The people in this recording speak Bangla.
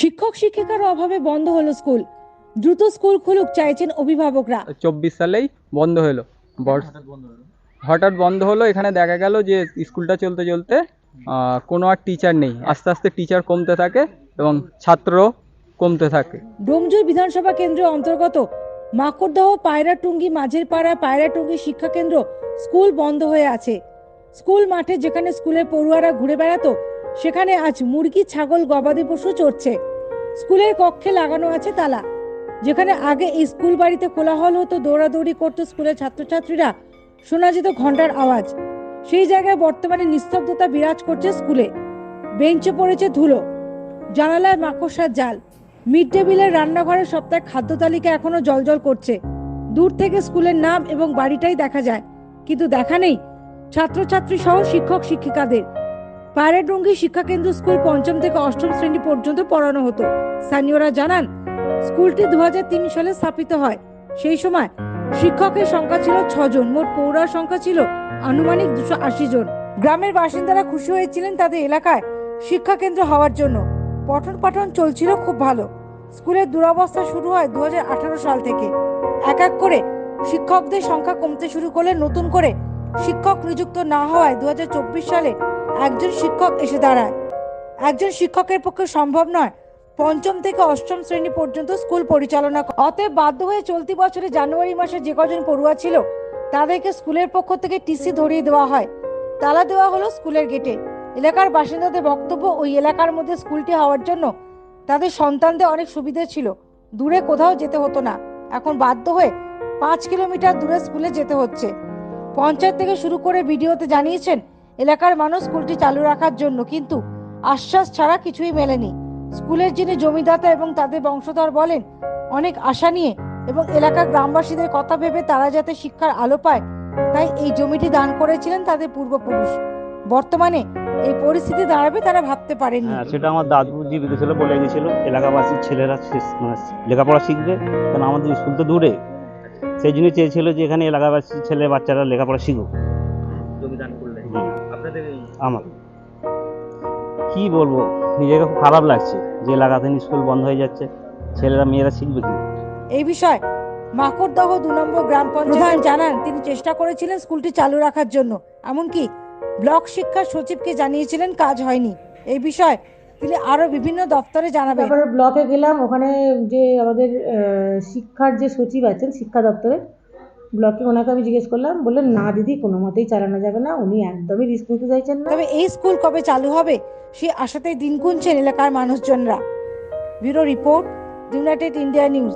শিক্ষক শিক্ষিকার অভাবে বন্ধ হলো স্কুল। দ্রুত স্কুল খুলুক চাইছেন অভিভাবকরা। চব্বিশ সালেই বন্ধ হলো। হঠাৎ বন্ধ হলো? এখানে দেখা গেল যে স্কুলটা চলতে চলতে কোনো আর টিচার নেই। আস্তে আস্তে টিচার কমতে থাকে এবং ছাত্র কমতে থাকে। ডোমজুর বিধানসভা কেন্দ্রের অন্তর্গত মাকড়দহ পায়রাটুঙ্গি মাঝের পাড়া পায়রাটুঙ্গি শিক্ষা কেন্দ্র স্কুল বন্ধ হয়ে আছে। স্কুল মাঠে যেখানে স্কুলের পড়ুয়ারা ঘুরে বেড়াতো সেখানে আজ মুরগি, ছাগল, গবাদি পশু চড়ছে। স্কুলের কক্ষে লাগানো আছে তালা, যেখানে আগে স্কুল বাড়িতে কোলাহল হতো, দৌড়াদৌড়ি করতো স্কুলের ছাত্রছাত্রীরা। শোনা যেত ঘণ্টার আওয়াজ। সেই জায়গায় বর্তমানে নিস্তব্ধতা বিরাজ করছে স্কুলে। বেঞ্চে পড়েছে ধুলো, জানালায় মাকড়সার জাল, মিড ডে মিলের রান্নাঘরের সপ্তাহে খাদ্য তালিকা এখনও জলজল করছে। দূর থেকে স্কুলের নাম এবং বাড়িটাই দেখা যায়, কিন্তু দেখা নেই। ছাত্রছাত্রী সহ শিক্ষক শিক্ষিকাদের পায়রাডুঙ্গি শিক্ষা কেন্দ্র স্কুল পঞ্চম থেকে অষ্টম শ্রেণি পর্যন্ত পড়ানো হতো। স্থানীয়রা জানান, স্কুলটি দুহাজার তিন সালে স্থাপিত হয়। সেই সময় শিক্ষকের সংখ্যা ছিল ছজন, মোট পৌরার সংখ্যা ছিল আনুমানিক দুশো আশি জন। গ্রামের বাসিন্দারা খুশি হয়েছিলেন তাদের এলাকায় শিক্ষা কেন্দ্র হওয়ার জন্য। পঠন পাঠন চলছিল খুব ভালো। স্কুলের দুরবস্থা শুরু হয় দু হাজার আঠারো সাল থেকে। এক এক করে শিক্ষকদের সংখ্যা কমতে শুরু করলে নতুন করে শিক্ষক নিযুক্ত না হওয়ায় দুই হাজার চব্বিশ সালে একজন শিক্ষক এসে দাঁড়ায়। একজন শিক্ষকের পক্ষে সম্ভব নয় পঞ্চম থেকে অষ্টম শ্রেণি পর্যন্ত স্কুল পরিচালনা অতএব বাধ্য হয়ে চলতি বছরে জানুয়ারি মাসে যে কজন পড়ুয়া ছিল, তাদেরকে স্কুলের পক্ষ থেকে টিসি ধরিয়ে দেওয়া হয়। তালা দেওয়া হলো স্কুলের গেটে। এলাকার বাসিন্দাদের বক্তব্য ওই এলাকার মধ্যে স্কুলটি হওয়ার জন্য তাদের সন্তানদের অনেক সুবিধে ছিল। দূরে কোথাও যেতে হতো না। এখন বাধ্য হয়ে পাঁচ কিলোমিটার দূরে স্কুলে যেতে হচ্ছে। পঞ্চায়েত থেকে শুরু করে ভিডিওতে জানিয়েছেন এলাকার মানুষ স্কুলটি চালু রাখার জন্য কিন্তু আশ্বাস ছাড়া কিছুই মেলেনি। স্কুলের যিনি জমিদাতা এবং তাদের বংশধর বলেন অনেক আশা নিয়ে এবং এলাকার গ্রামবাসীদের কথা ভেবে তারা যাতে শিক্ষার আলো পায় তাই এই জমিটি দান করেছিলেন তাদের পূর্বপুরুষ। বর্তমানে এই পরিস্থিতি দাঁড়াবে তারা ভাবতে পারেননি। হ্যাঁ সেটা আমার দাদু জীবিত ছিল বলে গেছিল এলাকাবাসীর ছেলেরা মানে লেখাপড়া শিখবে কারণ আমাদের স্কুল তো দূরে। সেই জন্য চেয়েছিল যে এখানে এলাকাবাসীর ছেলে বাচ্চারা লেখাপড়া শিখুক। জমি দান করলেন এই আমার। কি বলব? নিজেকে খুব খারাপ লাগছে যে এলাকাতে স্কুল বন্ধ হয়ে যাচ্ছে। ছেলেরা মেয়েরা শিখবে কি? এই বিষয়ে মাকড়দহ দু নম্বর গ্রাম পঞ্চায়েত জানান তিনি চেষ্টা করেছিলেন স্কুলটি চালু রাখার জন্য। এমনকি ব্লক শিক্ষা সচিবকে জানিয়েছিলেন কাজ হয়নি। এই বিষয়ে তিনি আরও বিভিন্ন দপ্তরে জানাবেন। তারপরে ব্লকে গেলাম ওখানে যে আমাদের আহ, শিক্ষার যে সচিব আছেন শিক্ষা দপ্তরে ব্লকে ওনাকে আমি জিজ্ঞেস করলাম, বললেন, না দিদি, কোনো মতেই চালানো যাবে না। উনি একদমই রিস্ক নিতে চাইছেন না। তবে এই স্কুল কবে চালু হবে? সে আশাতেই দিন গুনছেন এলাকার মানুষজনরা। Bureau report, United India news.